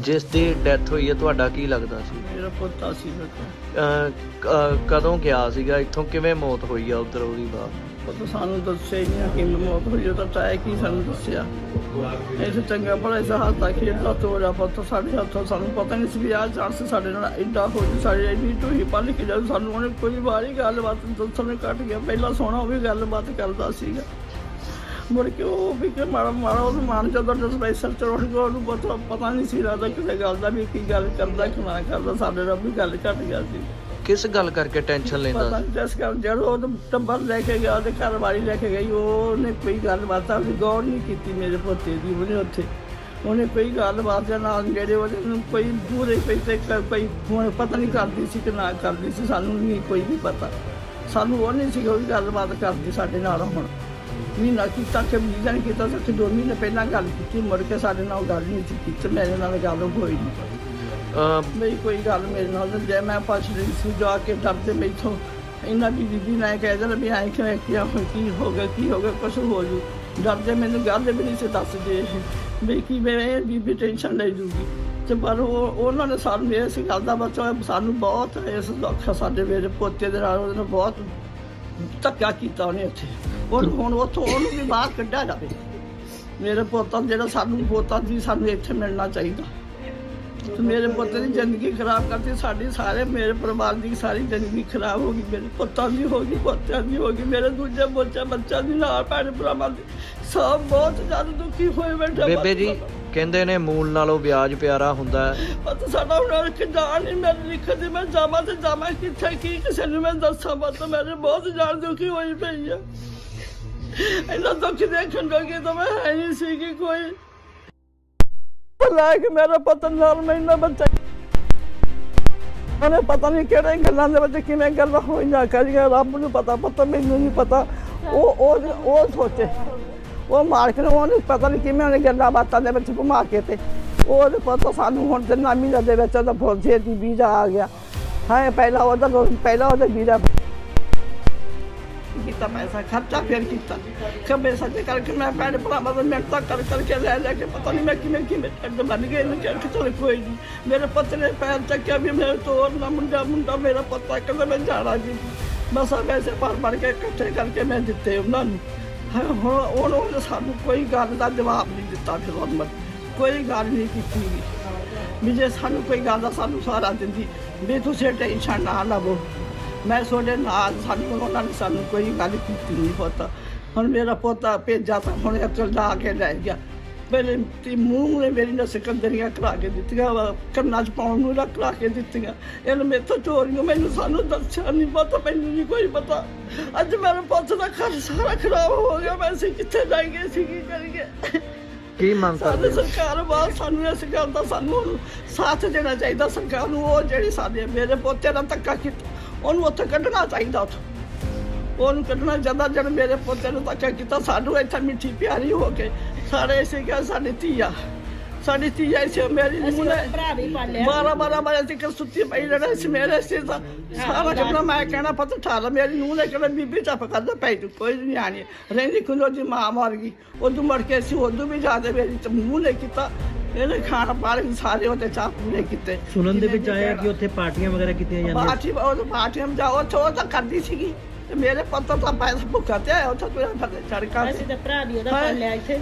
ਜਿਸ ਦੀ ਡੈਥ ਹੋਈ ਹੈ ਤੁਹਾਡਾ ਕੀ ਲੱਗਦਾ ਸੀ? ਮੇਰਾ ਪੋਤਾ ਸੀ ਬੇਟਾ ਅਹ, ਕ- ਅਹ, ਕਦੋਂ ਗਿਆ ਸੀਗਾ? ਇੱਥੋਂ ਕਿਵੇਂ ਮੌਤ ਹੋਈ ਆ ਉਧਰ ਉਹਦੀ ਬਾਤ ਉਹ ਤਾਂ ਸਾਨੂੰ ਦੱਸਿਆ ਹੀ ਨਹੀਂ ਕਿ ਮੌਤ ਹੋਈ ਉਹ ਤਾਂ ਚਾਹੇ ਕੀ ਸਾਨੂੰ ਦੱਸਿਆ? ਇਹ ਚੰਗਾ ਬੜਾ ਇਸ ਹੱਥਾਂ ਖੇਡਦਾ ਤੋੜਾ ਪੁੱਤ ਸਾਡੇ ਹੱਥੋਂ। ਸਾਨੂੰ ਪਤਾ ਨਹੀਂ ਸੀ ਵੀ ਆਹ ਚਾਂਸ ਸਾਡੇ ਨਾਲ ਐਡਾ ਹੋ ਜੀ ਸਾਡੇ ਐਡੀ ਢੋਈ ਪੱਲ ਕੇ ਜਦ ਸਾਨੂੰ ਉਹਨੇ ਕੋਈ ਵਾਰੀ ਗੱਲਬਾਤ ਦੱਸਣ ਕੱਟ ਗਿਆ ਪਹਿਲਾਂ ਸੋਹਣਾ ਉਹ ਵੀ ਗੱਲਬਾਤ ਕਰਦਾ ਸੀਗਾ। ਮੁੜ ਕੇ ਉਹ ਵੀ ਕਿ ਮਾੜਾ ਮਾੜਾ ਉਹ ਮਾਨ ਜਦੋਂ ਡਿਸਪੈਂਸਰ ਚ ਰੋਣ ਗਿਆ ਉਹਨੂੰ ਪਤਾ ਪਤਾ ਨਹੀਂ ਸੀ ਲੱਗਦਾ ਕਿਸੇ ਗੱਲ ਦਾ ਵੀ ਕੀ ਗੱਲ ਕਰਦਾ ਕਿ ਨਾ ਕਰਦਾ ਸਾਡੇ ਨਾਲ ਵੀ ਗੱਲ ਘਟ ਗਿਆ ਸੀ। ਕਿਸ ਗੱਲ ਕਰਕੇ ਟੈਨਸ਼ਨ ਲੈਂਦਾ? ਪਤਾ ਸੀ ਨਹੀਂ ਜਿਸ ਕਰ ਜਦੋਂ ਉਹ ਟੱਬਰ ਲੈ ਕੇ ਗਿਆ ਉਹਦੇ ਘਰ ਵਾਲੀ ਲੈ ਕੇ ਗਈ ਉਹਨੇ ਕੋਈ ਗੱਲਬਾਤ ਆਪਣੀ ਗੌਰ ਨਹੀਂ ਕੀਤੀ ਮੇਰੇ ਪੋਤੇ ਦੀ ਉਹਨੇ ਉੱਥੇ। ਉਹਨੇ ਕੋਈ ਗੱਲਬਾਤ ਦੇ ਨਾਲ ਜਿਹੜੇ ਉਹਦੇ ਨੂੰ ਕੋਈ ਪੂਰੇ ਪੈਸੇ ਕ- ਕੋਈ ਪਤਾ ਨਹੀਂ ਕਰਦੀ ਸੀ ਕਿ ਨਾ ਕਰਦੀ ਸੀ ਸਾਨੂੰ ਨਹੀਂ ਕੋਈ ਵੀ ਪਤਾ। ਸਾਨੂੰ ਉਹ ਨਹੀਂ ਸੀ ਕੋਈ ਗੱਲਬਾਤ ਕਰਦੀ ਸਾਡੇ ਨਾਲ ਹੁਣ। ਮਹੀਨਾ ਕੀਤਾ ਕਿ ਮਹੀਨਾ ਨਹੀਂ ਕੀਤਾ ਸੀ ਦੋ ਮਹੀਨੇ ਪਹਿਲਾਂ ਗੱਲ ਕੀਤੀ ਮੁੜ ਕੇ ਸਾਡੇ ਨਾਲ ਗੱਲ ਨਹੀਂ ਸੀ ਕੀਤੀ ਮੇਰੇ ਨਾਲ ਗੱਲ ਹੋਈ ਨਹੀਂ। ਮੇਰੀ ਕੋਈ ਗੱਲ ਮੇਰੇ ਨਾਲ ਨਹੀਂ ਜੇ ਮੈਂ ਪੁੱਛ ਰਹੀ ਸੀ ਜਾ ਕੇ ਡਰਦੇ ਮੈਥੋਂ ਇਹਨਾਂ ਦੀ ਬੀਬੀ ਨੇ ਕਹਿ ਦੇਣਾ ਵੀ ਐਂ ਕਿਵੇਂ ਕਿਹਾ ਕੀ ਹੋ ਗਿਆ ਕੀ ਹੋ ਗਿਆ ਕੁਛ ਹੋ ਜੂ। ਡਰਦੇ ਮੈਨੂੰ ਗੱਲ ਵੀ ਨਹੀਂ ਸੀ ਦੱਸਦੇ ਵੀ ਕੀ ਮੈਂ ਇਹ ਬੀਬੀ ਟੈਨਸ਼ਨ ਲੈ ਜੂਗੀ। ਤੇ ਪਰ ਉਹ ਉਹਨਾਂ ਨੇ ਸਾਨੂੰ ਇਸ ਗੱਲ ਦਾ ਬਚਾ ਸਾਨੂੰ ਬਹੁਤ ਇਸ ਦੁੱਖ ਸਾਡੇ ਮੇਰੇ ਪੋਤੇ ਦੇ ਨਾਲ ਉਹਨੇ ਬਹੁਤ ਧੱਕਾ ਕੀਤਾ ਉਹਨੇ ਇੱਥੇ। ਉਹ ਹੁਣ ਉੱਥੋਂ ਉਹਨੂੰ ਵੀ ਬਾਹਰ ਕੱਢਿਆ ਜਾਵੇ। ਮੇਰੇ ਪੋਤਾ ਜਿਹੜਾ ਸਾਨੂੰ ਪੋਤਾ ਦੀ ਸਾਨੂੰ ਇੱਥੇ ਮਿਲਣਾ ਚਾਹੀਦਾ। ਤੇ ਮੇਰੇ ਪੁੱਤ ਦੀ ਜ਼ਿੰਦਗੀ ਖਰਾਬ ਕਰਤੀ। ਸਾਡੀ ਸਾਰੇ ਮੇਰੇ ਪਰਿਵਾਰ ਦੀ ਸਾਰੀ ਜ਼ਿੰਦਗੀ ਖਰਾਬ ਹੋ ਗਈ। ਮੇਰੇ ਪੁੱਤਾਂ ਦੀ ਹੋ ਗਈ ਪੋਤਿਆਂ ਦੀ ਹੋ ਗਈ। ਮੇਰੇ ਦੂਜੇ ਬੱਚਾ ਬੱਚਾ ਦੀ ਨਾਲ ਭੈਣ ਭਰਾਵਾਂ ਦੀ। ਸਭ ਬਹੁਤ ਜ਼ਿਆਦਾ ਦੁਖੀ ਹੋਏ ਬੈਠਾ ਬੇਬੇ ਜੀ ਕਹਿੰਦੇ ਨੇ ਮੂਲ ਨਾਲੋਂ ਵਿਆਜ ਪਿਆਰਾ ਹੁੰਦਾ ਹੈ। ਪਤ ਸਾਡਾ ਹੁਣ ਕਿ ਨਹੀਂ ਮੈਂ ਲਿਖਦੀ, ਮੈਂ ਜਾਵਾਂ ਤੇ ਜਾਵਾਂ ਕਿੱਥੇ, ਕੀ ਕਿਸੇ ਨੂੰ ਮੈਂ ਦੱਸਾਂ ਪਤ? ਮੇਰੇ ਬਹੁਤ ਜਾਨ ਦੁਖੀ ਹੋਈ ਪਈ ਆ। ਇਹਨਾਂ ਦੁੱਖ ਦੇਖਣ ਜੋਗੀ ਤਾਂ ਮੈਂ ਹੈ ਨਹੀਂ ਸੀ ਕਿ ਕੋਈ। ਭਲਾ ਕਿ ਮੇਰਾ ਪਤਨ ਨਾਲ ਮੈਨਾਂ ਬੱਚਾ ਉਹਨੇ ਪਤਾ ਨਹੀਂ ਕਿਹੜੇ ਗੱਲਾਂ ਦੇ ਵਿੱਚ ਕਿਵੇਂ ਗੱਲਾਂ ਹੋਈਆਂ, ਕਰੀਆਂ, ਰੱਬ ਨੂੰ ਪਤਾ ਪਤਾ ਮੈਨੂੰ ਨਹੀਂ ਪਤਾ। ਉਹ ਉਹ ਉਹ ਸੋਚੇ। ਉਹ ਮਾਲਕ ਨੂੰ ਉਹਨੂੰ ਪਤਾ ਨਹੀਂ ਕਿਵੇਂ ਉਹਨੇ ਗੱਲਾਂ ਬਾਤਾਂ ਦੇ ਵਿੱਚ ਘੁਮਾ ਕੇ ਤੇ ਉਹਦੇ ਪਤਾ ਸਾਨੂੰ ਹੁਣ ਤੇ ਨਾਮੀ ਦੇ ਵਿੱਚ ਉਹਦਾ ਫੌਜੇ ਦੀ ਵੀਜ਼ਾ ਆ ਗਿਆ। ਹਾਂ, ਪਹਿਲਾਂ ਉਹਦਾ ਪਹਿਲਾਂ ਉਹਦਾ ਵੀਜ਼ਾ ਕੀਤਾ ਪੈਸਾ ਖਰਚਾ ਫਿਰ ਕੀਤਾ। ਖੱਬੇ ਸੱਜੇ ਕਰਕੇ ਮੈਂ ਭੈਣ ਭਰਾਵਾਂ ਦਾ ਮਿਹਨਤਾਂ ਕਰ ਕਰਕੇ ਲੈ ਲੈ ਕੇ ਪਤਾ ਨਹੀਂ ਮੈਂ ਕਿਵੇਂ ਕਿਵੇਂ ਟੱਡ ਬਣ ਗਏ, ਇਹਨੂੰ ਚੱਲ ਚਲ ਕੋਈ ਨਹੀਂ ਮੇਰੇ ਪੁੱਤ ਨੇ ਪੈਰ ਚੱਕਿਆ ਵੀ ਮੈਂ ਤੋਰਨਾ ਮੁੰਡਾ ਮੁੰਡਾ ਮੇਰਾ ਪੁੱਤ ਕਹਿੰਦਾ ਮੈਂ ਜਾਣਾ ਜੀ ਬਸ ਪੈਸੇ ਭਰ ਭਰ ਕੇ ਇਕੱਠੇ ਕਰਕੇ ਮੈਂ ਦਿੱਤੇ ਉਹਨਾਂ ਨੂੰ। ਹੁਣ ਹੁਣ ਉਹਨੇ ਸਾਨੂੰ ਕੋਈ ਗੱਲ ਦਾ ਜਵਾਬ ਨਹੀਂ ਦਿੱਤਾ ਫਿਰ ਉਹਨਾਂ ਕੋਈ ਗੱਲ ਨਹੀਂ ਕੀਤੀ। ਵੀ। ਵੀ ਜੇ ਸਾਨੂੰ ਕੋਈ ਗੱਲ ਦਾ ਸਾਨੂੰ ਸਹਾਰਾ ਦਿੰਦੀ, ਵੀ ਤੁਸੀਂ ਟੈਨਸ਼ਨ ਨਾ ਲਵੋ। ਮੈਂ ਤੁਹਾਡੇ ਨਾਲ ਸਾਨੂੰ ਉਹਨਾਂ ਨੇ ਸਾਨੂੰ ਕੋਈ ਗੱਲ ਕੀਤੀ ਨਹੀਂ ਪੁੱਤ। ਹੁਣ ਮੇਰਾ ਪੋਤਾ ਭੇਜਾ ਤਾਂ ਹੁਣ ਇੱਥੇ ਜਾ ਕੇ ਲੈ ਗਿਆ। ਮੇਰੇ ਤੇ ਮੂੰਹ ਨੇ ਮੇਰੀ ਨਾ ਸਿਕੰਦਰੀਆਂ ਕਰਾ ਕੇ ਦਿੱਤੀਆਂ ਵਾ ਕੰਨਾਂ 'ਚ ਪਾਉਣ ਨੂੰ ਰੱਖ ਲਾ ਕੇ ਦਿੱਤੀਆਂ। ਇਹਨੇ ਮੇਥੋਂ ਚੋਰੀਆਂ ਮੈਨੂੰ ਸਾਨੂੰ ਦੱਸਿਆ ਨਹੀਂ ਪਤਾ ਮੈਨੂੰ ਨਹੀਂ ਕੋਈ ਪਤਾ। ਅੱਜ ਮੇਰੇ ਪੁੱਤ ਦਾ ਘਰ ਸਾਰਾ ਖਰਾਬ ਹੋ ਗਿਆ ਮੈਂ ਸੀ ਕਿੱਥੇ ਜਾਈਏ ਸੀ ਕੀ ਕਰੀਏ? ਕੀ ਮੰਗ ਕਰਦੇ? ਸਰਕਾਰ ਬਾਅਦ ਸਾਨੂੰ ਇਸ ਗੱਲ ਦਾ ਸਾਨੂੰ ਸਾਥ ਦੇਣਾ ਚਾਹੀਦਾ ਸਰਕਾਰ ਨੂੰ ਉਹ ਜਿਹੜੀ ਸਾਡੇ ਮੇਰੇ ਪੋਤੇ ਦਾ ਧੱਕਾ ਕੀਤਾ ਉਹਨੂੰ ਉੱਥੇ ਕੱਢਣਾ ਚਾਹੀਦਾ ਉੱਥੋਂ। ਉਹਨੂੰ ਕੱਢਣਾ ਚਾਹੀਦਾ ਜਦ ਮੇਰੇ ਪੋਤੇ ਨੂੰ ਧੱਕਾ ਕੀਤਾ ਸਾਨੂੰ ਇੱਥੇ ਮਿੱਠੀ ਪਿਆਰੀ ਹੋ ਕੇ ਸਾਡੇ ਇਸੇ ਗੱਲ ਸਾਡੀ ਧੀਆ ਸਾਡੀ ਧੀਆ ਇਸੇ ਮੇਰੀ ਨੂੰਹ ਨੇ ਭਰਾ ਵੀ ਪਾਲਿਆ। ਬਾਰਾਂ ਬਾਰਾਂ ਵਜੇ ਤੱਕ ਸੁੱਤੀ ਪਈ ਰਹਿਣਾ ਸੀ ਮੇਰੇ ਸਿਰ ਦਾ ਸਾਰਾ ਕੱਪੜਾ ਮੈਂ ਕਹਿਣਾ ਪਤਾ ਠਾਲਾ ਮੇਰੀ ਨੂੰਹ ਨੇ ਕਹਿਣਾ ਬੀਬੀ ਚੱਪ ਕਰਦਾ ਪਈ ਤੂੰ ਕੋਈ ਨਹੀਂ ਆਣੀ। ਰਹਿੰਦੀ ਖੁੱਲੋ ਦੀ ਮਾਂ ਮਰ ਗਈ। ਉਦੋਂ ਮਰ ਕੇ ਸੀ ਉਦੋਂ ਵੀ ਜ਼ਿਆਦਾ ਮੇਰੀ ਤੇ ਮੂੰਹ ਨੇ ਕੀਤਾ। ਇਹਨੇ ਖਾਣਾ ਪਾਣੀ ਸਾਰੇ ਉਹਦੇ ਚਾਹ ਪੂਰੇ ਕੀਤੇ। ਸੁਣਨ ਦੇ ਵਿੱਚ ਆਇਆ ਕਿ ਉੱਥੇ ਪਾਰਟੀਆਂ ਵਗੈਰਾ ਕੀਤੀਆਂ ਜਾਂਦੀਆਂ? ਬਾਟੀ ਉਹ ਹਮ ਜਾਓ ਉੱਥੇ ਉਹ ਤਾਂ ਕਰਦੀ ਸੀਗੀ। ਤੇ ਮੇਰੇ ਪੁੱਤ ਤਾਂ ਪੈਸਾ ਭੁੱਖਾ ਤੇ ਆਇਆ ਉੱਥੇ ਕੋਈ ਚੜਕਾ ਅਸੀਂ ਤਾਂ ਭਰਾ ਵੀ ਉਹਦਾ ਹਾਂ। ਪਾਲਿਆ ਇੱਥੇ।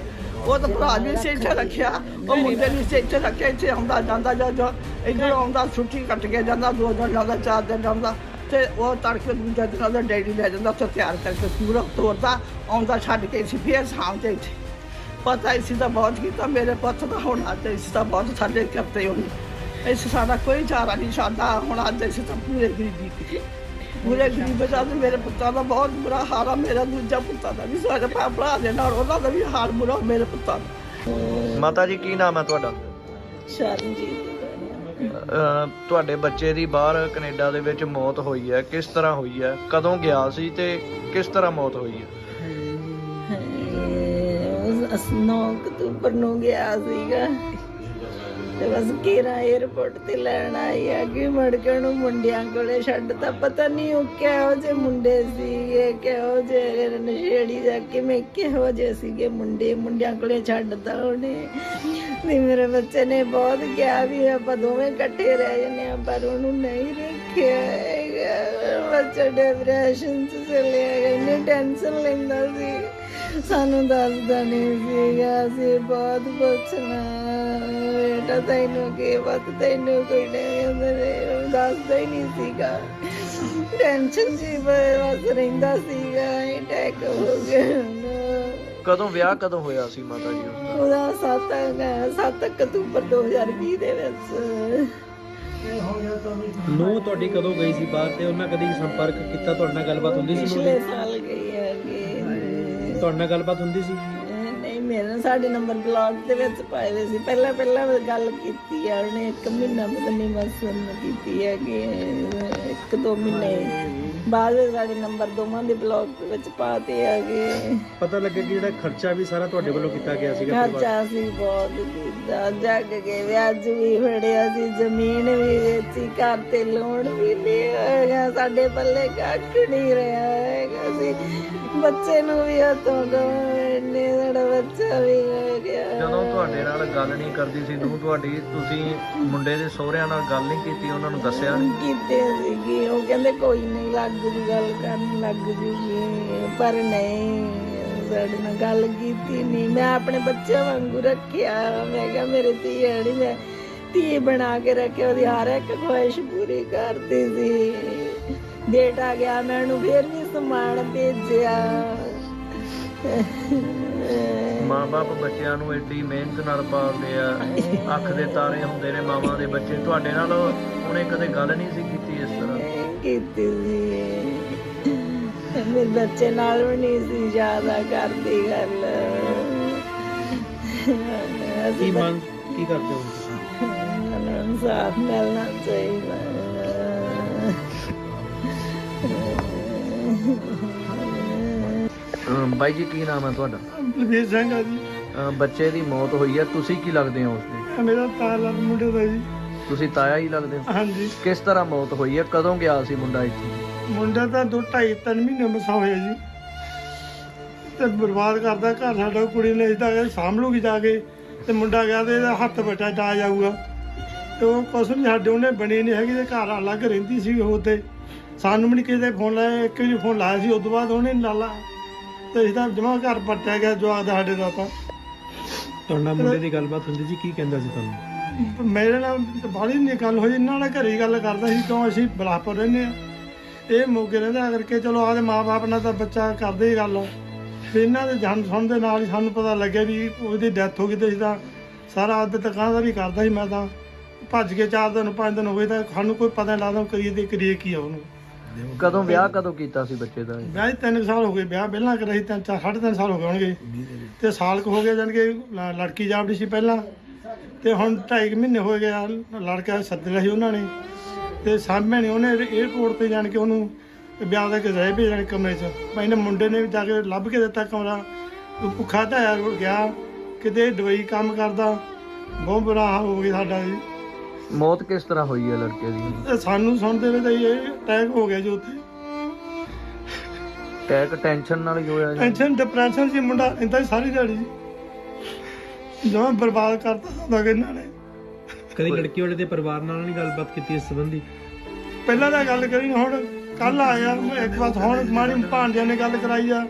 ਉਹ ਤਾਂ ਭਰਾ ਵੀ ਸੀ ਇੱਥੇ ਰੱਖਿਆ। ਉਹ ਮੁੰਡੇ ਨੇ ਸੀ ਇੱਥੇ ਰੱਖਿਆ, ਇੱਥੇ ਆਉਂਦਾ, ਜਾਂਦਾ ਜਦੋਂ ਇੱਧਰ ਆਉਂਦਾ, ਛੁੱਟੀ ਕੱਟ ਕੇ ਜਾਂਦਾ, ਦੋ ਦਿਨ ਜਾਂਦਾ, ਚਾਰ ਦਿਨ ਜਾਂਦਾ। ਤੇ ਉਹ ਤੜਕੇ ਦੂਜੇ ਦਿਨ ਉਹਦਾ ਡੈਡੀ ਲੈ ਜਾਂਦਾ, ਉੱਥੇ ਤਿਆਰ ਕਰਕੇ ਪੂਰਾ ਤੋਰਦਾ, ਆਉਂਦਾ ਛੱਡ ਕੇ ਸੀ ਫੇਰ ਸ਼ਾਮ ਤੇ ਇੱਥੇ। ਪਤਾ ਇਸੇ ਦਾ ਬਹੁਤ ਕੀਤਾ, ਮੇਰੇ ਪੁੱਤ ਦਾ ਹੁਣ ਅੱਜ ਇਸ ਦਾ ਬਹੁਤ ਸਾਡੇ ਕਰਤੇ ਉਹਨੇ ਇਸ ਸਾਡਾ ਕੋਈ ਚਾਰਾ ਨਹੀਂ ਸਾਡਾ ਹੁਣ ਅੱਜ ਅਸੀਂ ਤਾਂ ਪੂਰੇ ਗਰੀਬੀ ਕੀ ਪੂਰੇ ਗਰੀਬ ਜਦ ਮੇਰੇ ਪੁੱਤਾਂ ਦਾ ਬਹੁਤ ਬੁਰਾ ਹਾਲ ਆ ਮੇਰਾ ਦੂਜਾ ਪੁੱਤਾਂ ਦਾ ਵੀ ਸਾਡੇ ਭਰਾ ਭਰਾ ਦੇ ਨਾਲ ਉਹਨਾਂ ਦਾ ਵੀ ਹਾਲ ਬੁਰਾ ਮੇਰੇ ਪੁੱਤਾਂ ਦਾ। ਮਾਤਾ ਜੀ ਕੀ ਨਾਮ ਹੈ ਤੁਹਾਡਾ? ਸ਼ਰਨਜੀਤ। ਅਹ, ਤੁਹਾਡੇ ਬੱਚੇ ਦੀ ਬਾਹਰ ਕੈਨੇਡਾ ਦੇ ਵਿੱਚ ਮੌਤ ਹੋਈ ਹੈ ਕਿਸ ਤਰ੍ਹਾਂ ਹੋਈ ਹੈ? ਕਦੋਂ ਗਿਆ ਸੀ ਤੇ ਕਿਸ ਤਰ੍ਹਾਂ ਮੌਤ ਹੋਈ ਹੈ? ਉਸ 9 ਅਕਤੂਬਰ ਨੂੰ ਗਿਆ ਸੀਗਾ। ਤੇ ਬਸ ਕੀਰਾ 에어ਪੋਰਟ ਤੇ ਲੈਣ ਆਈ ਆ ਕਿ ਕੇ ਉਹਨੂੰ ਮੁੰਡਿਆਂ ਕੋਲੇ ਛੱਡ ਤਾਂ ਪਤਾ ਨਹੀਂ ਉਹ ਕਿਹੋ ਜਿਹੇ ਮੁੰਡੇ ਸੀਗੇ, ਕਿਹੋ ਜਿਹੇ ਨਸ਼ੇੜੀ ਜਾ ਕੇ ਮੈਂ ਕਿਹੋ ਜਿਹੇ ਸੀਗੇ ਮੁੰਡੇ, ਮੁੰਡਿਆਂ ਕੋਲੇ ਛੱਡਦਾ ਉਹਨੇ। ਵੀ ਮੇਰੇ ਬੱਚੇ ਨੇ ਬਹੁਤ ਕਿਹਾ ਵੀ ਆਪਾਂ ਦੋਵੇਂ ਇਕੱਠੇ ਰਹਿ ਜੰਨੇ ਆ ਪਰ ਉਹਨੂੰ ਨਹੀਂ ਰੱਖਿਆ ਹੈਗਾ। ਬੱਚਾ ਡਿਪਰੈਸ਼ਨ ਚ ਚਲਿਆ ਗਿਆ ਇੰਨੀ ਟੈਨਸ਼ਨ ਲੈਂਦਾ ਸੀ। ਸਾਨੂੰ ਦੱਸਦਾ ਨਹੀਂ ਸੀਗਾ ਅਸੀਂ ਬਹੁਤ ਪੁੱਛਣਾ। ਬੇਟਾ ਤੈਨੂੰ ਕੀ ਪਤਾ ਤੈਨੂੰ ਕੋਈ ਨਹੀਂ ਦੱਸਦਾ ਹੀ ਨਹੀਂ ਸੀਗਾ। ਟੈਨਸ਼ਨ ਜੀ ਬਸ ਰਹਿੰਦਾ ਸੀਗਾ ਅਟੈਕ ਹੋ ਗਿਆ। ਕਦੋਂ ਵਿਆਹ ਕਦੋਂ ਹੋਇਆ ਸੀ ਮਾਤਾ ਜੀ ਉਸਦਾ ਉਹਦਾ 7 7 ਅਕਤੂਬਰ 2020 ਦੇ ਵਿੱਚ। ਨੂੰ ਤੁਹਾਡੀ ਕਦੋਂ ਗਈ ਸੀ ਬਾਹਰ ਤੇ ਉਹਨਾਂ ਕਦੀ ਸੰਪਰਕ ਕੀਤਾ ਤੁਹਾਡੇ ਨਾਲ ਗੱਲਬਾਤ ਹੁੰਦੀ ਸੀ ਪਿਛਲੇ? ਸਾਲ ਗਈ। ਤੁਹਾਡੇ ਨਾਲ ਗੱਲਬਾਤ ਹੁੰਦੀ ਸੀ? ਨਹੀਂ ਮੇਰੇ ਨਾਲ ਸਾਡੇ ਨੰਬਰ ਬਲੌਗ ਦੇ ਵਿੱਚ ਪਾਏ ਹੋਏ ਸੀ। ਪਹਿਲਾਂ ਪਹਿਲਾਂ ਗੱਲ ਕੀਤੀ ਆ, ਉਹਨੇ ਇੱਕ ਮਹੀਨਾ ਪਤਾ ਨਹੀਂ ਬਸ ਉਹਨੇ ਕੀਤੀ ਹੈ ਕਿ ਇੱਕ ਦੋ ਮਹੀਨੇ। ਬਾਅਦ ਵਿੱਚ ਸਾਡੇ ਨੰਬਰ ਦੋਵਾਂ ਦੇ ਬਲੌਗ ਵਿੱਚ ਪਾਤੇ ਆਗੇ ਪਤਾ ਲੱਗਾ ਕਿ ਜਿਹੜਾ ਖਰਚਾ ਵੀ ਸਾਰਾ ਤੁਹਾਡੇ ਵੱਲੋਂ ਕੀਤਾ ਗਿਆ ਸੀਗਾ ਪਰਿਵਾਰ ਖਰਚਾ ਸੀ ਬਹੁਤ ਕੀਤਾ। ਜੱਗ ਕੇ ਵਿਆਜ ਵੀ ਫੜਿਆ ਸੀ ਜ਼ਮੀਨ ਵੀ ਵੇਚੀ ਘਰ ਤੇ ਲੋਨ ਵੀ ਲਿਆ ਸਾਡੇ ਪੱਲੇ ਕੱਖ ਨਹੀਂ ਰਿਹਾ ਹੈਗਾ ਸੀ। ਬੱਚੇ ਨੂੰ ਵੀ ਹੱਥੋਂ ਗਵਾਉਣੇ ਸਾਡਾ ਬੱਚਾ ਵੀ ਹੋ ਗਿਆ ਜਦੋਂ ਤੁਹਾਡੇ ਨਾਲ ਗੱਲ ਨਹੀਂ ਕਰਦੀ ਸੀ ਨੂੰ ਤੁਹਾਡੀ ਤੁਸੀਂ ਮੁੰਡੇ ਦੇ ਸਹੁਰਿਆਂ ਨਾਲ ਗੱਲ ਨਹੀਂ ਕੀਤੀ ਉਹਨਾਂ ਨੂੰ ਦੱਸਿਆ ਨਹੀਂ? ਕੀਤੇ ਸੀਗੇ। ਉਹ ਕਹਿੰਦੇ ਕੋਈ ਨਹੀਂ ਲੱਗ ਜੂ ਗੱਲ ਕਰਨ ਲੱਗ ਜੂਗੀ ਪਰ ਨਹੀਂ, ਸਾਡੇ ਨਾਲ ਗੱਲ ਕੀਤੀ ਨਹੀਂ। ਮੈਂ ਆਪਣੇ ਬੱਚਿਆਂ ਵਾਂਗੂ ਰੱਖਿਆ। ਮੈਂ ਕਿਹਾ, ਮੇਰੇ ਧੀ ਨਹੀਂ ਮੈਂ ਧੀ ਬਣਾ ਕੇ ਰੱਖਿਆ, ਉਹਦੀ ਹਰ ਇੱਕ ਖੁਆਇਸ਼ ਪੂਰੀ ਕਰਦੀ ਸੀ। ਬੇਟਾ ਗਿਆ, ਮੈਂ ਉਹਨੂੰ ਫੇਰ ਵੀ ਸਮਾਨ ਭੇਜਿਆ। ਮਾਪੇ ਬੱਚਿਆਂ ਨੂੰ ਏਡੀ ਮਿਹਨਤ ਨਾਲ ਪਾਲਦੇ ਆ। ਅੱਖ ਦੇ ਤਾਰੇ ਹੁੰਦੇ ਨੇ ਮਾਵਾਂ ਦੇ ਬੱਚੇ। ਤੁਹਾਡੇ ਨਾਲ ਉਹਨੇ ਕਦੇ ਗੱਲ ਨਹੀਂ ਸੀ ਕੀਤੀ ਕੀਤੀ ਸੀ ਮੇਰੇ ਬੱਚੇ ਨਾਲ ਵੀ ਨਹੀਂ ਸੀ ਜ਼ਿਆਦਾ ਕਰਦੀ ਗੱਲ। ਕੀ ਅਸੀਂ ਮੰਗ ਕੀ ਕਰਦੇ ਹੋ ਤੁਸੀਂ? ਮੈਨੂੰ ਇਨਸਾਫ ਮਿਲਣਾ ਚਾਹੀਦਾ ਅਮ ਬਾਈ ਜੀ ਕੀ ਨਾਮ ਹੈ ਤੁਹਾਡਾ? ਬਲਵੀਰ ਸਿੰਘ ਆ ਜੀ। ਅਮ ਬੱਚੇ ਦੀ ਮੌਤ ਹੋਈ ਹੈ ਤੁਸੀਂ ਕੀ ਲੱਗਦੇ ਹੋ ਉਸਦੇ? ਇਹ ਮੇਰਾ ਤਾਲਾ ਮੁੰਡੇ ਦਾ ਜੀ। ਤੁਸੀਂ ਤਾਇਆ ਹੀ ਲੱਗਦੇ ਹੋ। ਹਾਂਜੀ। ਕਿਸ ਤਰ੍ਹਾਂ ਮੌਤ ਹੋਈ ਹੈ? ਕਦੋਂ ਗਿਆ ਸੀ ਮੁੰਡਾ ਇੱਥੇ? ਮੁੰਡਾ ਤਾਂ ਦੋ ਢਾਈ ਤਿੰਨ ਮਹੀਨੇ ਮਸਾ ਹੋਇਆ ਜੀ। ਤੇ ਬਰਬਾਦ ਕਰਦਾ ਘਰ ਸਾਡਾ ਕੁੜੀ ਨੇ ਇਦਾਂ ਕਿ ਸਾਂਭ ਲੂਗੀ ਜਾ ਕੇ। ਤੇ ਮੁੰਡਾ ਗਿਆ ਤੇ ਇਹਦਾ ਹੱਥ ਬਟਾ ਜਾ ਜਾਊਗਾ। ਤੇ ਉਹ ਕੁਛ ਨਹੀਂ ਸਾਡੇ ਉਹਨੇ ਬਣੀ ਨਹੀਂ ਹੈਗੀ ਤੇ ਘਰ ਅਲੱਗ ਰਹਿੰਦੀ ਸੀ ਉਹ ਤੇ। ਸਾਨੂੰ ਵੀ ਨਹੀਂ ਕਿਸੇ ਦੇ ਫੋਨ ਲਾਇਆ ਇੱਕ ਵਾਰੀ ਫੋਨ ਲਾਇਆ ਸੀ। ਉਸ ਤੋਂ ਬਾਅਦ ਉਹਨੇ ਨੀ ਲਾਲਾ। ਤੇ ਇਹਦਾ ਜਮਾ ਘਰ ਪੱਟਿਆ ਗਿਆ ਜਵਾਕ ਦਾ ਸਾਡੇ ਦਾ ਤਾਂ। ਤੁਹਾਡੇ ਨਾਲ ਮੁੰਡੇ ਦੀ ਗੱਲਬਾਤ ਹੁੰਦੀ ਸੀ। ਕੀ ਕਹਿੰਦਾ ਸੀ ਤੁਹਾਨੂੰ? ਮੇਰੇ ਨਾਲ ਬਾਹਲੀ ਨਹੀਂ ਗੱਲ ਹੋਈ ਇਹਨਾਂ ਨਾਲ ਘਰੇ ਹੀ ਗੱਲ ਕਰਦਾ ਸੀ ਕਿਉਂ ਅਸੀਂ ਬਲਾਪੁਰ ਰਹਿੰਦੇ ਆ ਇਹ ਮੋਗੇ ਰਹਿੰਦਾ ਕਰਕੇ ਚਲੋ ਆਦੇ ਮਾਪੇ ਨਾਲ ਤਾਂ ਬੱਚਾ ਕਰਦੇ ਹੀ ਗੱਲ ਤੇ ਇਹਨਾਂ ਦੇ ਜਨ ਸੁਣ ਦੇ ਨਾਲ ਹੀ ਸਾਨੂੰ ਪਤਾ ਲੱਗਿਆ ਵੀ ਉਹਦੀ ਡੈਥ ਹੋ ਗਈ ਤੇ ਅਸੀਂ ਤਾਂ ਸਾਰਾ ਅੱਧ ਤਕਾਂ ਦਾ ਵੀ ਕਰਦਾ ਸੀ ਮੈਂ ਤਾਂ। ਭੱਜ ਕੇ ਚਾਰ ਦਿਨ ਪੰਜ ਦਿਨ ਹੋ ਗਏ ਤਾਂ ਸਾਨੂੰ ਕੋਈ ਪਤਾ ਨਹੀਂ ਲੱਗਦਾ ਕਰੀਏ ਤੇ ਕਰੀਏ ਕੀ ਆ ਉਹਨੂੰ। ਕਦੋਂ ਵਿਆਹ ਕਦੋਂ ਕੀਤਾ ਸੀ ਬੱਚੇ ਦਾ? ਵਿਆਹ 'ਚ ਤਿੰਨ ਕੁ ਸਾਲ ਹੋ ਗਏ ਵਿਆਹ ਪਹਿਲਾਂ ਕਰਿਆ ਸੀ ਤਿੰਨ ਚਾਰ ਸਾਢੇ ਤਿੰਨ ਸਾਲ ਹੋ ਗਏ ਹੋਣਗੇ। ਤੇ ਸਾਲ ਕੁ ਹੋ ਗਿਆ ਜਾਨ ਕਿ ਲੜਕੀ ਜਾਪਦੀ ਸੀ ਪਹਿਲਾਂ। ਤੇ ਹੁਣ ਢਾਈ ਕੁ ਮਹੀਨੇ ਹੋ ਗਏ ਆ ਲੜਕਾ ਸੱਦ ਲਿਆ ਸੀ ਉਹਨਾਂ ਨੇ। ਤੇ ਸਾਹਮਣੇ ਨੇ ਉਹਨੇ 에어ਪੋਰਟ ਤੇ ਜਾਣ ਕੇ ਉਹਨੂੰ ਵਿਆਹ ਦਾ ਕਿਰਾਏ ਭੇਜਣ ਕਮਰੇ 'ਚ। ਮੈਨੇ ਮੁੰਡੇ ਨੇ ਵੀ ਜਾ ਕੇ ਲੱਭ ਕੇ ਦਿੱਤਾ ਕਮਰਾ। ਉਹ ਭੁੱਖਾ ਧਾਇਆ ਗਿਆ ਕਿਤੇ ਦਵਾਈ ਕੰਮ ਕਰਦਾ। ਬਹੁਤ ਬੁਰਾ ਹਾਲ ਹੋ ਗਿਆ ਸਾਡਾ ਜੀ। ਮੌਤ ਕਿਸ ਤਰ੍ਹਾਂ ਹੋਈ ਹੈ ਲੜਕੇ ਦੀ? ਸਾਨੂੰ ਸੁਣਦੇ ਵੇ ਤਾਂ ਇਹ ਅਟੈਕ ਹੋ ਗਿਆ ਜੀ ਉੱਥੇ। ਟੈਕ ਟੈਨਸ਼ਨ ਨਾਲ ਹੀ ਹੋਇਆ ਜੀ। ਟੈਨਸ਼ਨ ਡਿਪਰੈਸ਼ਨ ਸੀ ਮੁੰਡਾ ਇੰਦਾ ਹੀ ਸਾਰੀ ਦਿਹਾੜੀ ਜਮਾਂ ਬਰਬਾਦ ਕਰਤਾ ਹੁੰਦਾ ਕਿ ਇਹਨਾਂ ਨੇ। ਕਦੀ ਲੜਕੀ ਵਾਲੇ ਦੇ ਪਰਿਵਾਰ ਨਾਲ ਨਹੀਂ ਗੱਲਬਾਤ ਕੀਤੀ ਇਸ ਸੰਬੰਧੀ? ਪਹਿਲਾਂ ਤਾਂ ਗੱਲ ਕਰੀ ਹੁਣ ਕੱਲ ਆਇਆ ਇੱਕ ਵਾਰ ਹੁਣ ਮਾੜੀ ਭਾਂਡਿਆਂ ਨੇ ਗੱਲ ਕਰਾਈ ਆ।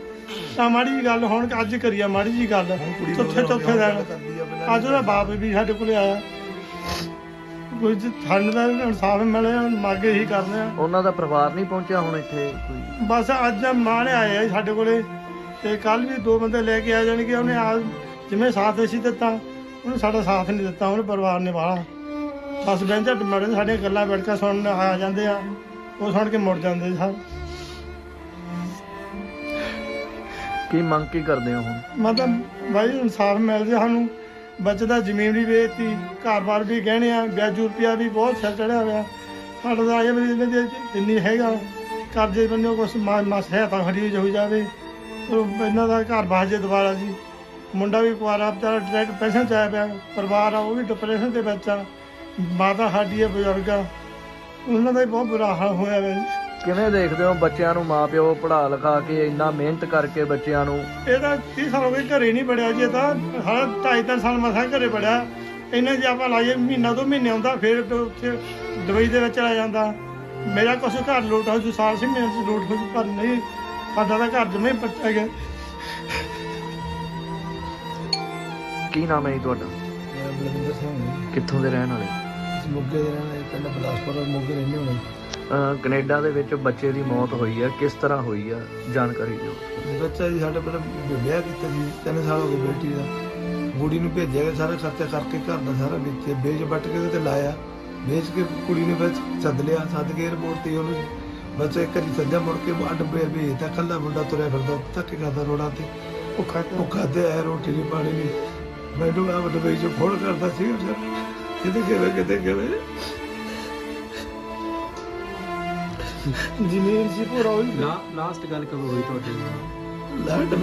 ਤਾਂ ਮਾੜੀ ਜੀ ਗੱਲ ਹੁਣ ਅੱਜ ਕਰੀ ਆ ਮਾੜੀ ਜੀ ਗੱਲ। ਚੌਥੇ ਚੌਥੇ ਦਿਨ ਅੱਜ ਉਹਦਾ ਬਾਪ ਵੀ ਸਾਡੇ ਕੋਲੇ ਆਇਆ। ਕੋਈ ਜੇ ਸਾਨੂੰ ਦਾ ਇਨਸਾਫ ਮਿਲੇ ਮਾਗੇ ਹੀ ਕਰਦੇ ਆ। ਉਹਨਾਂ ਦਾ ਪਰਿਵਾਰ ਨਹੀਂ ਪਹੁੰਚਿਆ ਹੁਣ ਇੱਥੇ ਕੋਈ? ਬਸ ਅੱਜ ਮਾਂ ਨੇ ਆਏ ਆ ਜੀ ਸਾਡੇ ਕੋਲੇ ਤੇ ਕੱਲ ਵੀ ਦੋ ਬੰਦੇ ਲੈ ਕੇ ਆ ਜਾਣਗੇ ਉਹਨੇ ਆ ਜਿਵੇਂ ਸਾਥ ਅਸੀਂ ਦਿੱਤਾ ਉਹਨੇ ਸਾਡਾ ਸਾਥ ਨਹੀਂ ਦਿੱਤਾ ਉਹਨੇ ਪਰਿਵਾਰ ਨੇ ਵਾਲਾ ਬਸ ਬੈਂਚਾ ਮੜੇ ਸਾਡੀਆਂ ਗੱਲਾਂ ਬੈਠ ਕੇ ਸੁਣਨ ਆ ਜਾਂਦੇ ਆ ਉਹ ਸੁਣ ਕੇ ਮੁੜ ਜਾਂਦੇ ਸਰ ਕੀ ਮੰਗ ਕੀ ਕਰਦੇ ਹੋ ਹੁਣ? ਮਤਲਬ ਭਾਈ ਇਨਸਾਫ ਮਿਲ ਜੇ ਸਾਨੂੰ ਬੱਚੇ ਦਾ ਜ਼ਮੀਨ ਵੀ ਵੇਚਤੀ ਘਰ-ਬਾਰ ਵੀ ਗਹਿਣੇ ਆ ਵਿਆਜੂ ਰੁਪਿਆ ਵੀ ਬਹੁਤ ਸਿਰ ਚੜਿਆ ਹੋਇਆ। ਸਾਡਾ ਤਾਂ ਇਹ ਵੀ ਇਹਦੇ ਦੇ ਜਿੰਨੀ ਹੈਗਾ ਕਰਜ਼ੇ ਬੰਨਿਓ ਕੁਛ ਮਾ ਸਹਾਇਤਾ ਖਰੀਦ ਹੋ ਜਾਵੇ। ਉਹ ਇਹਨਾਂ ਦਾ ਘਰ ਬਾਹਰ ਜੇ ਦੁਬਾਰਾ ਜੀ। ਮੁੰਡਾ ਵੀ ਕੁਆਰਾ ਵਿਚਾਰਾ ਡਾਇਰੈਕਟ ਪੈਸੇ ਚ ਆਇਆ ਪਿਆ ਪਰਿਵਾਰ ਆ ਉਹ ਵੀ ਡਿਪਰੈਸ਼ਨ ਦੇ ਵਿੱਚ ਆ। ਮਾਤਾ ਸਾਡੀ ਆ ਬਜ਼ੁਰਗ ਆ। ਉਹਨਾਂ ਦਾ ਵੀ ਬਹੁਤ ਬੁਰਾ ਹਾਲ ਹੋਇਆ ਵਾ। ਕਿਵੇਂ ਦੇਖਦੇ ਹੋ ਬੱਚਿਆਂ ਨੂੰ ਮਾਪਿਓ ਪੜ੍ਹਾ ਲਿਖਾ ਕੇ ਇੰਨਾ ਮਿਹਨਤ ਕਰਕੇ ਬੱਚਿਆਂ ਨੂੰ? ਇਹ ਤਾਂ 30 ਸਾਲ ਹੋ ਗਏ ਘਰੇ ਨਹੀਂ ਬੜਿਆ ਜੀ ਇਹ ਤਾਂ ਢਾਈ ਤਿੰਨ ਸਾਲ ਮਸਾਂ ਘਰੇ ਬੜਿਆ ਇਹਨਾਂ ਜੇ ਆਪਾਂ ਲਾਈਏ ਮਹੀਨਾ ਦੋ ਮਹੀਨੇ ਆਉਂਦਾ ਫਿਰ ਤੇ ਉੱਥੇ ਦੁਬਈ ਦੇ ਵਿੱਚ ਚਲਾ ਜਾਂਦਾ। ਮੇਰਾ ਕੁਛ ਘਰ ਲੋਟ ਹੋ ਜੂ ਸਾਲ ਛੇ ਮਹੀਨੇ ਚ ਲੋਟ ਹੋ ਜੂ ਪਰ ਨਹੀਂ ਸਾਡਾ ਤਾਂ ਘਰ ਜਮੇ ਪੱਟਿਆ ਗਿਆ ਕੀ ਨਾਮ ਹੈ ਜੀ ਤੁਹਾਡਾ? ਬਲਵਿੰਦਰ ਸਿੰਘ ਕਿੱਥੋਂ ਦੇ ਰਹਿਣ ਵਾਲੇ? ਅਸੀਂ ਮੋਗੇ ਦੇ ਰਹਿਣ ਵਾਲੇ ਪਿੰਡ ਬਲਾਸਪੁਰ ਔਰ ਮੋਗੇ ਰਹਿੰਦੇ ਹੋਣੇ। ਅਹ ਕੈਨੇਡਾ ਦੇ ਵਿੱਚ ਬੱਚੇ ਦੀ ਮੌਤ ਹੋਈ ਹੈ ਕਿਸ ਤਰ੍ਹਾਂ ਹੋਈ ਹੈ ਜਾਣਕਾਰੀ ਦਿਓ। ਬੱਚਾ ਜੀ ਸਾਡੇ ਪਹਿਲਾਂ ਵਿਆਹ ਕੀਤਾ ਸੀ ਤਿੰਨ ਸਾਲ ਹੋ ਗਏ ਬੇਟੀ ਦਾ। ਕੁੜੀ ਨੂੰ ਭੇਜਿਆ ਗਿਆ ਸਾਰਾ ਖਰਚਾ ਕਰਕੇ ਘਰ ਦਾ ਸਾਰਾ ਵਿੱਚ ਵੇਚ ਵੱਟ ਕੇ ਤੇ ਲਾਇਆ। ਵੇਚ ਕੇ ਕੁੜੀ ਨੂੰ ਵਿੱਚ ਸੱਦ ਲਿਆ ਸੱਦ ਕੇ 에어ਪੋਰਟ ਤੇ ਉਹਨੂੰ ਬੱਚਾ ਇੱਕ ਵਾਰੀ ਸੱਜਾ ਮੁੜ ਕੇ ਅੱਡ ਬੇ ਭੇਜਤਾ ਕੱਲਾ ਮੁੰਡਾ ਤੁਰਿਆ ਫਿਰਦਾ ਧੱਕੇ ਖਾਦਾ ਰੋੜਾ ਤੇ। ਭੁੱਖਾ ਤੇ ਭੁੱਖਾ ਤੇ ਆਇਆ ਰੋਟੀ ਨਹੀਂ ਪਾਣੀ ਨਹੀਂ ਮੈਨੂੰ ਆ ਵੱਡੇ ਵਿੱਚ ਫੋਨ ਕਰਦਾ ਸੀ ਉਹ ਕਿਤੇ ਕਿਵੇਂ ਕਿਤੇ ਕਿਵੇਂ? ਜ਼ਮੀਨ ਸੀ ਪੂਰਾ ਹੋਈ। ਲਾਸਟ ਗੱਲ ਕਦੋਂ ਹੋਈ ਤੁਹਾਡੇ ਨਾਲ? ਲਾਟ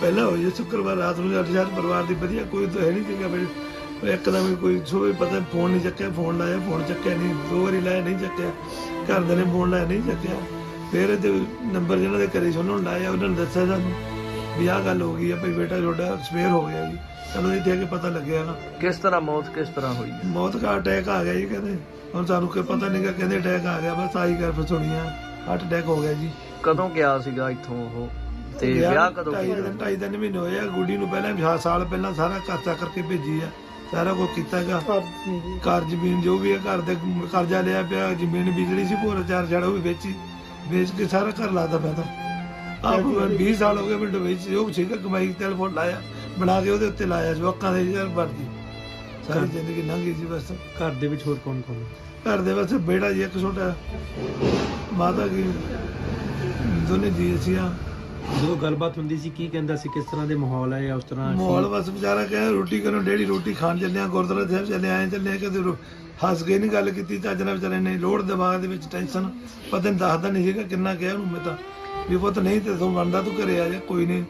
ਪਹਿਲਾਂ ਹੋਈ ਸ਼ੁੱਕਰਵਾਰ ਰਾਤ ਨੂੰ ਹਜ਼ਾਰ ਪਰਿਵਾਰ ਦੀ ਵਧੀਆ ਕੋਈ ਤਾਂ ਹੈ ਨਹੀਂ ਸੀਗਾ ਮੇਰੇ ਇੱਕਦਮ ਕੋਈ ਸੋਵੇ ਪਤਾ ਫੋਨ ਨਹੀਂ ਚੱਕਿਆ ਫੋਨ ਲਾਇਆ ਫੋਨ ਚੱਕਿਆ ਨਹੀਂ ਦੋ ਵਾਰੀ ਲਾਇਆ ਨਹੀਂ ਚੱਕਿਆ। ਘਰਦਿਆਂ ਨੇ ਫੋਨ ਲਾਇਆ ਨਹੀਂ ਚੱਕਿਆ। ਫਿਰ ਇਹਦੇ ਨੰਬਰ ਜਿਹਨਾਂ ਦੇ ਘਰੇ ਸੀ ਉਹਨਾਂ ਨੂੰ ਲਾਇਆ ਉਹਨਾਂ ਨੇ ਦੱਸਿਆ ਸਾਨੂੰ। ਵੀ ਆਹ ਗੱਲ ਹੋ ਗਈ ਆ ਭਈ ਬੇਟਾ ਤੁਹਾਡਾ ਸਵੇਰ ਹੋ ਗਿਆ ਜੀ। ਸਾਨੂੰ ਇੱਥੇ ਆ ਕੇ ਪਤਾ ਲੱਗਿਆ ਨਾ। ਕਿਸ ਤਰ੍ਹਾਂ ਮੌਤ ਕਿਸ ਤਰ੍ਹਾਂ ਹੋਈ? ਹੈ ਮੌਤ ਦਾ ਅਟੈਕ ਆ ਗਿਆ ਜੀ ਕਹਿੰਦੇ। ਹੁਣ ਸਾਨੂੰ ਕੋਈ ਪਤਾ ਨਹੀਂਗਾ ਕਹਿੰਦੇ ਅਟੈਕ ਆ ਗਿਆ ਬਸ ਆਈ ਕਰ ਫਸੁਣੀਆਂ ਹਾਰਟ ਅਟੈਕ ਹੋ ਗਿਆ ਜੀ। ਕਦੋਂ ਗਿਆ ਸੀਗਾ ਇੱਥੋਂ ਉਹ? ਤੇ ਵਿਆਹ ਕਦੋਂ ਢਾਈ ਕੀਤਾ? ਦਿਨ ਢਾਈ ਦਿਨ ਮਹੀਨੇ ਹੋਏ ਆ। ਗੁੱਡੀ ਨੂੰ ਪਹਿਲਾਂ ਵੀ ਸਾਲ ਪਹਿਲਾਂ ਸਾਰਾ ਖਰਚਾ ਕਰਕੇ ਭੇਜੀ ਆ। ਸਾਰਾ ਕੁਝ ਕੀਤਾ ਹੈਗਾ ਘਰ ਜ਼ਮੀਨ ਜੋ ਵੀ ਹੈ ਘਰ ਦੇ ਕਰਜ਼ਾ ਲਿਆ ਪਿਆ ਜ਼ਮੀਨ ਬਿਜਲੀ ਸੀ ਪੂਰਾ ਚਾਰ ਉਹ ਵੀ ਵੇਚੀ। ਵੇਚ ਕੇ ਸਾਰਾ ਘਰ ਲਾਦਾ ਪਿਆ ਤਾਂ। ਆਪ 20 ਸਾਲ ਹੋ ਗਏ ਮੈਨੂੰ ਵੇਚ ਜੋ ਸੀਗਾ ਕਮਾਈ ਟੈਲੀਫੋਨ ਲਾਇਆ ਬਣਾ ਕੇ ਉਹਦੇ ਉੱਤੇ ਲਾਇਆ ਜਵਾਕਾਂ ਦੇ ਯਾਰ ਵਰਦੀ ਸਾਰੀ ਜ਼ਿੰਦਗੀ ਲੰਘੀ ਸੀ ਬਸ। ਘਰ ਦੇ ਵਿੱਚ ਹੋਰ ਕੌਣ ਕੌਣ? ਘਰ ਦੇ ਬਸ ਬੇੜਾ ਜੀ ਇੱਕ ਛੋਟਾ ਮਾਤਾ ਕੀ ਦੋਨੇ ਜੀ ਅਸੀਂ ਆ ਜਦੋਂ ਗੱਲਬਾਤ ਹੁੰਦੀ ਸੀ ਕੀ ਕਹਿੰਦਾ ਸੀ ਕਿਸ ਤਰ੍ਹਾਂ ਦੇ ਮਾਹੌਲ ਹੈ ਜਾਂ ਉਸ ਤਰ੍ਹਾਂ ਮਾਹੌਲ ਬਸ ਵਿਚਾਰਾ ਕਹੇ ਰੋਟੀ ਕਰੋ ਡੇਲੀ ਰੋਟੀ ਖਾਣ ਚੱਲੇ ਆ ਗੁਰਦੁਆਰਾ ਸਾਹਿਬ ਚੱਲੇ ਆਏ ਚੱਲੇ ਕਦੇ ਹੱਸ ਕੇ ਨਹੀਂ ਗੱਲ ਕੀਤੀ ਚੱਜ ਨਾਲ ਵਿਚਾਰੇ ਨੇ ਲੋੜ ਦਿਮਾਗ ਦੇ ਵਿੱਚ ਟੈਨਸ਼ਨ ਪਤਾ ਨਹੀਂ ਦੱਸਦਾ ਨਹੀਂ ਸੀਗਾ ਕਿੰਨਾ ਕਿਹਾ ਉਹਨੂੰ ਮੈਂ ਤਾਂ। ਵੀ ਪੁੱਤ ਨਹੀਂ ਤੇ ਤੂੰ ਬਣਦਾ ਤੂੰ ਘਰੇ ਆ ਜਾ ਕੋਈ ਨਹੀਂ।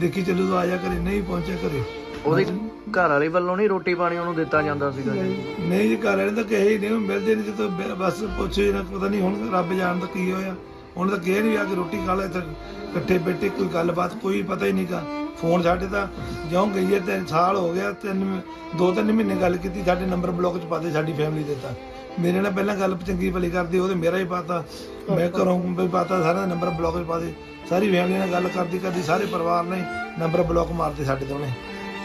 ਦੇਖੀ ਚੱਲੂ ਤੂੰ ਆ ਜਾ ਘਰੇ ਨਹੀਂ ਪਹੁੰਚਿਆ ਘਰੇ। ਉਹਦੀ ਘਰ ਵਾਲੀ ਵੱਲੋਂ ਨਹੀਂ ਰੋਟੀ ਪਾਣੀ ਉਹਨੂੰ ਦਿੱਤਾ ਜਾਂਦਾ ਸੀਗਾ ਨਹੀਂ ਜੀ ਘਰ ਵਾਲੇ ਤਾਂ ਕਹੇ ਹੀ ਨਹੀਂ ਉਹ ਮਿਲਦੇ ਨਹੀਂ ਜਦੋਂ ਬ- ਬਸ ਪੁੱਛੇ ਨਾ ਪਤਾ ਨਹੀਂ ਹੁਣ ਰੱਬ ਜਾਣਦਾ ਕੀ ਹੋਇਆ। ਹੁਣ ਤਾਂ ਕਹੇ ਨਹੀਂ ਆ ਕੇ ਰੋਟੀ ਖਾ ਲੈ ਤੇ ਇਕੱਠੇ ਬੈਠੇ ਕੋਈ ਗੱਲਬਾਤ ਕੋਈ ਪਤਾ ਹੀ ਨਹੀਂਗਾ ਫੋਨ ਸਾਡੇ ਤਾਂ ਜਿਉਂ ਗਈ ਹੈ ਤਿੰਨ ਸਾਲ ਹੋ ਗਿਆ ਤਿੰਨ ਦੋ ਤਿੰਨ ਮਹੀਨੇ ਗੱਲ ਕੀਤੀ ਸਾਡੇ ਨੰਬਰ ਬਲੌਕ 'ਚ ਪਾਦੇ ਸਾਡੀ ਫੈਮਿਲੀ ਦੇ ਤਾਂ। ਮੇਰੇ ਨਾਲ ਪਹਿਲਾਂ ਗੱਲ ਚੰਗੀ ਭਲੀ ਕਰਦੀ ਉਹਦੇ ਮੇਰਾ ਹੀ ਪਾਤਾ। ਮੈਂ ਘਰੋਂ ਵੀ ਪਾਤਾ ਸਾਰਾ ਨੰਬਰ ਬਲੌਕ 'ਚ ਪਾਦੇ ਸਾਰੀ ਫੈਮਿਲੀ ਨਾਲ ਗੱਲ ਕਰਦੀ ਕਰਦੀ ਸਾਰੇ ਪਰਿਵਾਰ ਨੇ ਨੰਬਰ ਬਲੌਕ ਮਾਰਤੇ ਸਾਡੇ ਦੋਨੇ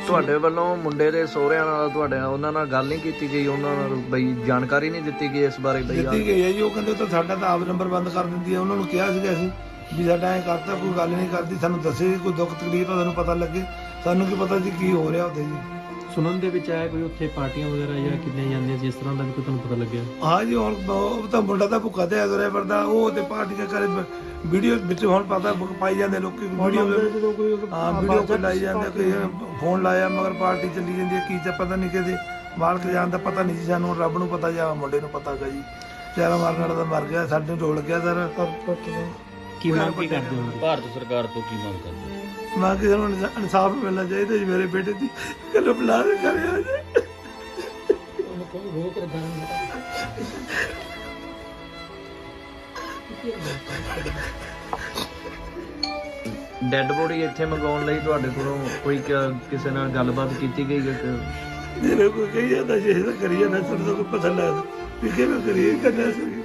ਤੁਹਾਡੇ ਵੱਲੋਂ ਮੁੰਡੇ ਦੇ ਸਹੁਰਿਆਂ ਨਾਲ ਤੁਹਾਡੇ ਨਾਲ ਉਹਨਾਂ ਨਾਲ ਗੱਲ ਨਹੀਂ ਕੀਤੀ ਗਈ ਉਹਨਾਂ ਨਾਲ ਬਈ ਜਾਣਕਾਰੀ ਨਹੀਂ ਦਿੱਤੀ ਗਈ ਇਸ ਬਾਰੇ ਬਈ ਦਿੱਤੀ ਗਈ ਹੈ ਜੀ ਉਹ ਕਹਿੰਦੇ ਤਾਂ ਸਾਡਾ ਤਾਂ ਆਪ ਨੰਬਰ ਬੰਦ ਕਰ ਦਿੰਦੀ ਹੈ। ਉਹਨਾਂ ਨੂੰ ਕਿਹਾ ਸੀਗਾ ਅਸੀਂ ਵੀ ਸਾਡਾ ਐ ਕਰਤਾ ਕੋਈ ਗੱਲ ਨਹੀਂ ਕਰਦੀ ਸਾਨੂੰ ਦੱਸੇ ਕੋਈ ਦੁੱਖ ਤਕਲੀਫ ਆ ਸਾਨੂੰ ਪਤਾ ਲੱਗੇ। ਸਾਨੂੰ ਕੀ ਪਤਾ ਸੀ ਕੀ ਹੋ ਰਿਹਾ ਉੱਥੇ ਜੀ। ਸੁਣਨ ਦੇ ਵਿੱਚ ਆਇਆ ਕੋਈ ਉੱਥੇ ਪਾਰਟੀਆਂ ਵਗੈਰਾ ਜਾਂ ਕਿੰਨੇ ਜਾਂਦੇ ਸੀ? ਇਸ ਤਰ੍ਹਾਂ ਦਾ ਵੀ ਕੋਈ ਤੁਹਾਨੂੰ ਪਤਾ ਲੱਗਿਆ? ਹਾਂ ਜੀ ਹੁਣ ਉਹ ਤਾਂ ਮੁੰਡਾ ਤਾਂ ਭੁੱਖਾ ਤੇ ਅਗਰੇ ਵਰਦਾ ਉਹ ਤੇ ਪਾਰਟੀਆਂ ਕਰੇ ਵੀਡੀਓ ਵਿੱਚ ਹੁਣ ਪਤਾ ਪਾਈ ਜਾਂਦੇ ਲੋਕੀ ਵੀਡੀਓ ਜਦੋਂ ਕੋਈ ਹਾਂ ਵੀਡੀਓ ਕੋਈ ਲਾਈ ਜਾਂਦੇ ਕੋਈ ਫੋਨ ਲਾਇਆ ਮਗਰ ਪਾਰਟੀ ਚੱਲੀ ਜਾਂਦੀ ਹੈ ਕੀ ਚ ਪਤਾ ਨਹੀਂ ਕਿਤੇ ਮਾਲਕ ਜਾਣ ਦਾ ਪਤਾ ਨਹੀਂ ਸੀ ਸਾਨੂੰ ਰੱਬ ਨੂੰ ਪਤਾ ਜਾਂ ਮੁੰਡੇ ਨੂੰ ਪਤਾ ਗਾ ਜੀ। ਚਾਰਾ ਮਾਰਨ ਵਾਲਾ ਤਾਂ ਮਰ ਗਿਆ ਸਾਡੇ ਨੂੰ ਰੋਲ ਗਿਆ ਸਰ। ਕੀ ਮੰਗ ਕੀ ਕਰਦੇ ਹੋ? ਭਾਰਤ ਸਰਕਾਰ ਤੋਂ ਕੀ ਮੰਗ ਕਰਦੇ ਹੋ? ਮੈਂ ਕਿਸੇ ਨੂੰ ਇਨਸਾ- ਇਨਸਾਫ ਮਿਲਣਾ ਚਾਹੀਦਾ ਜੀ ਮੇਰੇ ਬੇਟੇ ਦੀ। ਕੱਲ ਬੁਲਾ ਕੇ ਕਰਿਆ ਜੀ। ਡੈੱਡ ਬੋਡੀ ਇੱਥੇ ਮੰਗਾਉਣ ਲਈ ਤੁਹਾਡੇ ਕੋਲੋਂ ਕੋਈ ਕਿਸੇ ਨਾਲ ਗੱਲਬਾਤ ਕੀਤੀ ਗਈ ਹੈ ਕਿ? ਜਿਹੜੇ ਕੋਈ ਕਹੀ ਜਾਂਦਾ ਜੀ ਇਹ ਤਾਂ ਕਰੀ ਜਾਂਦਾ ਸਾਨੂੰ ਤਾਂ ਕੋਈ ਪਤਾ ਲੱਗਦਾ ਵੀ ਕਿਵੇਂ ਕਰੀਏ ਕਰਨਾ ਸੀ